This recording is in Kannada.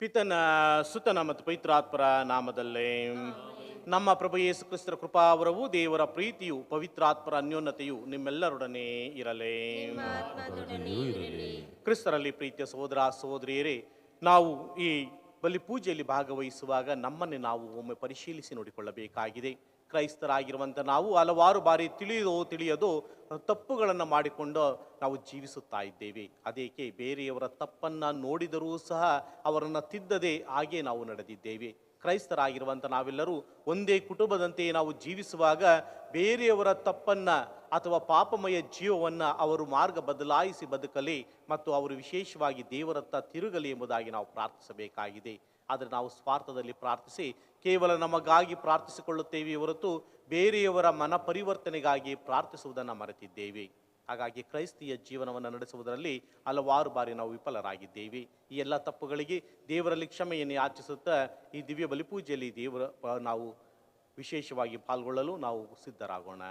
ಪಿತನ ಸುತನ ಮತ್ತು ಪವಿತ್ರಾತ್ಮರ ನಾಮದಲ್ಲೇ. ನಮ್ಮ ಪ್ರಭು ಯೇಸು ಕ್ರಿಸ್ತರ ಕೃಪಾವರವು ದೇವರ ಪ್ರೀತಿಯು ಪವಿತ್ರಾತ್ಮರ ಅನ್ಯೋನ್ಯತೆಯು ನಿಮ್ಮೆಲ್ಲರೊಡನೆ ಇರಲೇ. ಕ್ರಿಸ್ತರಲ್ಲಿ ಪ್ರೀತಿಯ ಸಹೋದರ ಸಹೋದರಿಯರೇ ನಾವು ಈ ಬಲಿ ಪೂಜೆಯಲ್ಲಿ ಭಾಗವಹಿಸುವಾಗ ನಮ್ಮನ್ನೇ ನಾವು ಒಮ್ಮೆ ಪರಿಶೀಲಿಸಿ ನೋಡಿಕೊಳ್ಳಬೇಕಾಗಿದೆ. ಕ್ರೈಸ್ತರಾಗಿರುವಂಥ ನಾವು ಹಲವಾರು ಬಾರಿ ತಿಳಿಯೋ ತಿಳಿಯದೋ ತಪ್ಪುಗಳನ್ನು ಮಾಡಿಕೊಂಡು ನಾವು ಜೀವಿಸುತ್ತಾ ಇದ್ದೇವೆ. ಅದೇಕೆ ಬೇರೆಯವರ ತಪ್ಪನ್ನು ನೋಡಿದರೂ ಸಹ ಅವರನ್ನು ತಿದ್ದದೆ ಹಾಗೆ ನಾವು ನಡೆದಿದ್ದೇವೆ. ಕ್ರೈಸ್ತರಾಗಿರುವಂಥ ನಾವೆಲ್ಲರೂ ಒಂದೇ ಕುಟುಂಬದಂತೆ ನಾವು ಜೀವಿಸುವಾಗ ಬೇರೆಯವರ ತಪ್ಪನ್ನ ಅಥವಾ ಪಾಪಮಯ ಜೀವವನ್ನು ಅವರು ಮಾರ್ಗ ಬದಲಾಯಿಸಿ ಬದುಕಲಿ ಮತ್ತು ಅವರು ವಿಶೇಷವಾಗಿ ದೇವರತ್ತ ತಿರುಗಲಿ ಎಂಬುದಾಗಿ ನಾವು ಪ್ರಾರ್ಥಿಸಬೇಕಾಗಿದೆ. ಆದರೆ ನಾವು ಸ್ವಾರ್ಥದಲ್ಲಿ ಪ್ರಾರ್ಥಿಸಿ ಕೇವಲ ನಮಗಾಗಿ ಪ್ರಾರ್ಥಿಸಿಕೊಳ್ಳುತ್ತೇವೆ ಹೊರತು ಬೇರೆಯವರ ಮನ ಪರಿವರ್ತನೆಗಾಗಿ ಪ್ರಾರ್ಥಿಸುವುದನ್ನು ಮರೆತಿದ್ದೇವೆ ಹಾಗಾಗಿ ಕ್ರೈಸ್ತಿಯ ಜೀವನವನ್ನು ನಡೆಸುವುದರಲ್ಲಿ ಹಲವಾರು ಬಾರಿ ನಾವು ವಿಫಲರಾಗಿದ್ದೇವೆ ಈ ಎಲ್ಲ ತಪ್ಪುಗಳಿಗೆ ದೇವರಲ್ಲಿ ಕ್ಷಮೆಯನ್ನು ಯಾಚಿಸುತ್ತಾ ಈ ದಿವ್ಯ ಬಲಿಪೂಜೆಯಲ್ಲಿ ದೇವರ ನಾವು ವಿಶೇಷವಾಗಿ ಪಾಲ್ಗೊಳ್ಳಲು ನಾವು ಸಿದ್ಧರಾಗೋಣ